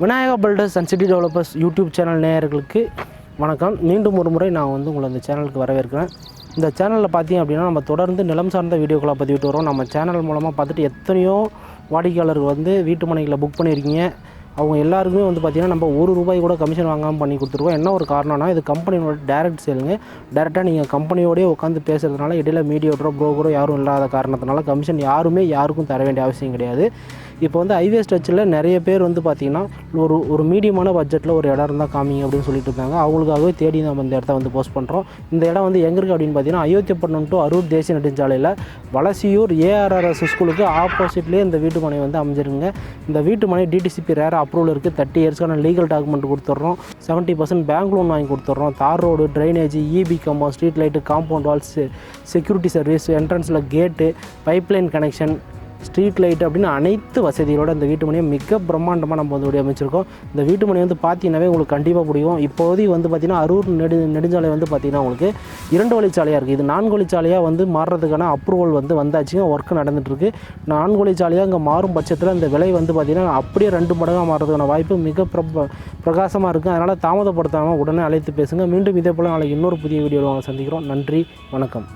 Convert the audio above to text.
Vinayaka builders and city developers YouTube channel நேயர்களுக்கு வணக்கம். மீண்டும் ஒரு முறை நான் வந்து உங்களை இந்த சேனலுக்கு வரவேற்கிறேன். இந்த சேனலில் பார்த்தீங்க அப்படின்னா நம்ம தொடர்ந்து நிலம் சார்ந்த வீடியோக்களை பதிவிட்டு வரோம். நம்ம சேனல் மூலமாக பார்த்துட்டு எத்தனையோ வாடிக்கையாளர்கள் வந்து வீட்டு மனைகளை புக் பண்ணியிருக்கீங்க. அவங்க எல்லாருக்குமே வந்து பார்த்திங்கன்னா நம்ம ஒரு ரூபாய் கூட கமிஷன் வாங்காமல் பண்ணி கொடுத்துருவோம் என்ன ஒரு காரணம்னா இது கம்பெனியோட டேரக்ட் சேலுங்க டேரெக்டாக நீங்கள் கம்பெனியோடய உட்காந்து பேசுகிறதுனால இடையில மீடியோட்டரோ ப்ரோக்கரோ யாரும் இல்லாத காரணத்தினால கமிஷன் யாருமே யாருக்கும் தர வேண்டிய அவசியம் கிடையாது. இப்போ வந்து ஹைவே ஸ்ட்ரெச்சில் நிறைய பேர் வந்து பார்த்திங்கன்னா ஒரு ஒரு மீடியமான பட்ஜெட்டில் ஒரு இடம் இருந்தால் காமிங்க அப்படின்னு சொல்லிட்டு இருக்காங்க. அவங்களுக்காகவே தேடி நம்ம இந்த இடத்த வந்து போஸ்ட் பண்ணுறோம் இந்த இடம் வந்து எங்கே இருக்குது அப்படின்னு பார்த்தீங்கன்னா அயோத்தியப்பட்டினம் டு அரூர் தேசிய நெடுஞ்சாலையில் வளசியூர் ஏஆர்ஆர்எஸ் ஸ்கூலுக்கு ஆப்போசிட்லேயே இந்த வீட்டு மனை வந்து அமைஞ்சிருங்க இந்த வீட்டு மனை டிடிசிபி ரேர் அப்ரூவல் இருக்குது தேர்ட்டி இயர்ஸ்க்கான லீகல் டாக்குமெண்ட் கொடுத்துட்றோம் செவன்ட்டி பர்சன்ட் பேங்க் லோன் வாங்கி கொடுத்துட்றோம் தார் ரோடு ட்ரைனேஜ் இபி கம்பம் street light compound walls security service என்ட்ரன்ஸில் gate pipeline connection street light அப்படின்னு அனைத்து வசதிகளோட இந்த வீட்டு மணியை மிக பிரம்மாண்டமாக நம்ம வந்து அமைச்சிருக்கோம் இந்த வீட்டு மணி வந்து பார்த்தீங்கன்னாவே உங்களுக்கு கண்டிப்பாக பிடிக்கும். இப்போதைக்கு வந்து பார்த்திங்கன்னா அரூர் நெடு நெடுஞ்சாலை வந்து பார்த்திங்கன்னா உங்களுக்கு இரண்டு வழிச்சாலையாக இருக்குது இது நான்கு வழிச்சாலையாக வந்து மாறுறதுக்கான அப்ரூவல் வந்து வந்தாச்சுங்க. ஒர்க் நடந்துட்டுருக்கு. நான்கு வழிச்சாலையாக இங்கே மாறும் பட்சத்தில் இந்த விலை வந்து பார்த்திங்கன்னா அப்படியே ரெண்டு மடங்காக மாறுறதுக்கான வாய்ப்பு மிக பிரப பிரகாசமாக இருக்குது அதனால் தாமதப்படுத்தாமல் உடனே அழைத்து பேசுங்க. மீண்டும் இதே போல் நாளைக்கு இன்னொரு புதிய வீடியோவில் சந்திக்கிறோம். நன்றி வணக்கம்.